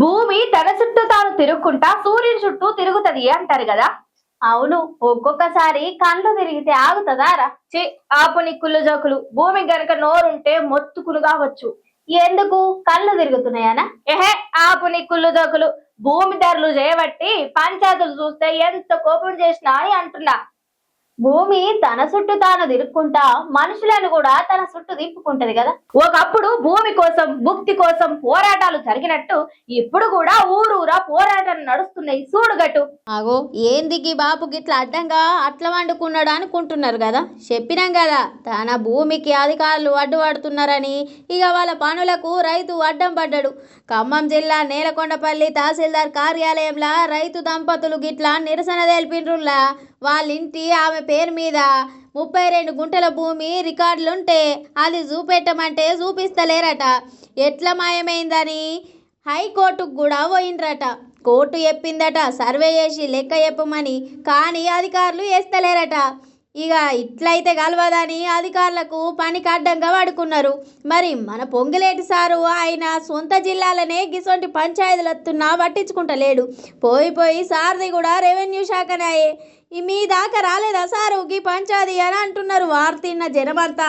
భూమి తన చుట్టూ తాను తిరుగుకుంటా సూర్యుని చుట్టూ తిరుగుతది అంటారు కదా. అవును ఒక్కొక్కసారి కళ్ళు తిరిగితే ఆగుతుందా రా? చి ఆపు నీ కుళ్ళు జోకులు. భూమి గనక నోరుంటే మొత్తుకును కావచ్చు. ఎందుకు? కళ్ళు తిరుగుతున్నాయనా? ఎహే ఆపు నీ కుళ్ళు జోకులు. భూమి ధరలు చేయబట్టి పంచాయతీలు చూస్తే ఎంత కోపం చేసినా అని అంటున్నా. భూమి తన చుట్టూ తాను తిరుక్కుంటా మనుషులను కూడా తన చుట్టూ తిప్పుకుంటది కదా. ఒకప్పుడు భూమి కోసం భుక్తి కోసం పోరాటాలు జరిగినట్టు ఇప్పుడు కూడా ఊరూరా పోరాటాలు నడుస్తున్నాయి. చూడుగట్టు అగో ఏంది బాపు గిట్ల అడ్డంగా అట్ల వండుకున్నాడు అనుకుంటున్నారు కదా? చెప్పినాం కదా తన భూమికి అధికారులు అడ్డుపడుతున్నారని ఇక వాళ్ళ పనులకు రైతు అడ్డం పడ్డాడు. ఖమ్మం జిల్లా నేలకొండపల్లి తహసీల్దార్ కార్యాలయంలో రైతు దంపతులు గిట్ల నిరసన తెలిపినరులా వాళ్ళ ఇంటి ఆమె పేరు మీద ముప్పై రెండు గుంటల భూమి రికార్డులుంటే అది చూపెట్టమంటే చూపిస్తలేరట. ఎట్లా మాయమైందని హైకోర్టుకు కూడా పోయిండ్రట. కోర్టు చెప్పిందట సర్వే చేసి లెక్క చెప్పమని కానీ అధికారులు వేస్తలేరట ఇక ఇట్లయితే కలవదని అధికారులకు పనికి అడ్డంగా వాడుకున్నారు మరి మన పొంగిలేటి సారు ఆయన సొంత జిల్లాలనే గిసొంటి పంచాయతీలు వస్తున్నా పట్టించుకుంటలేడు. పోయి పోయి సార్ది కూడా రెవెన్యూ శాఖనే. మీ దాకా రాలేదా సారు? గీ పంచాది అని అంటున్నారు వార్తిన్న జనమంతా